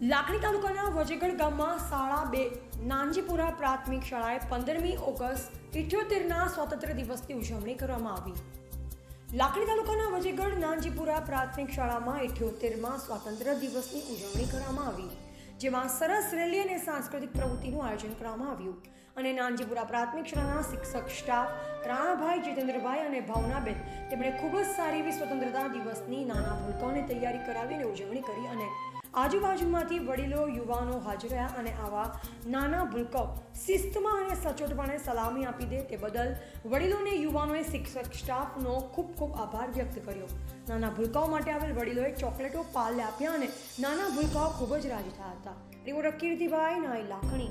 લાખણી તાલુકાના વજેગઢ ગામમાં શાળા બે, નાનજીપુરા પ્રાથમિક શાળાએ પંદરમી ઓગસ્ટ ઇઠ્યોતેરના સ્વાતંત્ર્ય દિવસની ઉજવણી કરવામાં આવી. લાખણી તાલુકાના વજેગઢ, નાનજીપુરા પ્રાથમિક શાળામાં ઇઠ્યોતેરમાં સ્વાતંત્ર્ય દિવસની ઉજવણી કરવામાં આવી, જેમાં સરસ રેલી અને સાંસ્કૃતિક પ્રવૃત્તિનું આયોજન કરવામાં આવ્યું અને નાનજીપુરા પ્રાથમિક શાળાના શિક્ષક સ્ટાફ રાણાભાઈ જીતેન્દ્રભાઈ અને ભાવનાબેન તેમણે ખૂબ જ સારી એવી સ્વતંત્રતા દિવસની નાના ભૂલકાઓને તૈયારી કરાવી અને ઉજવણી કરી અને આજુબાજુમાંથી વડીલો, યુવાનો હાજર રહ્યા અને આવા નાના ભૂલકાઓ શિસ્તમાં અને સચોટપણે સલામી આપી દે તે બદલ વડીલોને, યુવાનોએ શિક્ષક સ્ટાફનો ખૂબ ખૂબ આભાર વ્યક્ત કર્યો. નાના ભૂલકાઓ માટે આવેલ વડીલોએ ચોકલેટો પાલ આપ્યા અને નાના ભૂલકાઓ ખૂબ જ રાજી થયા હતા. રિપોર્ટર કીર્તિભાઈ નાઈ લાખણી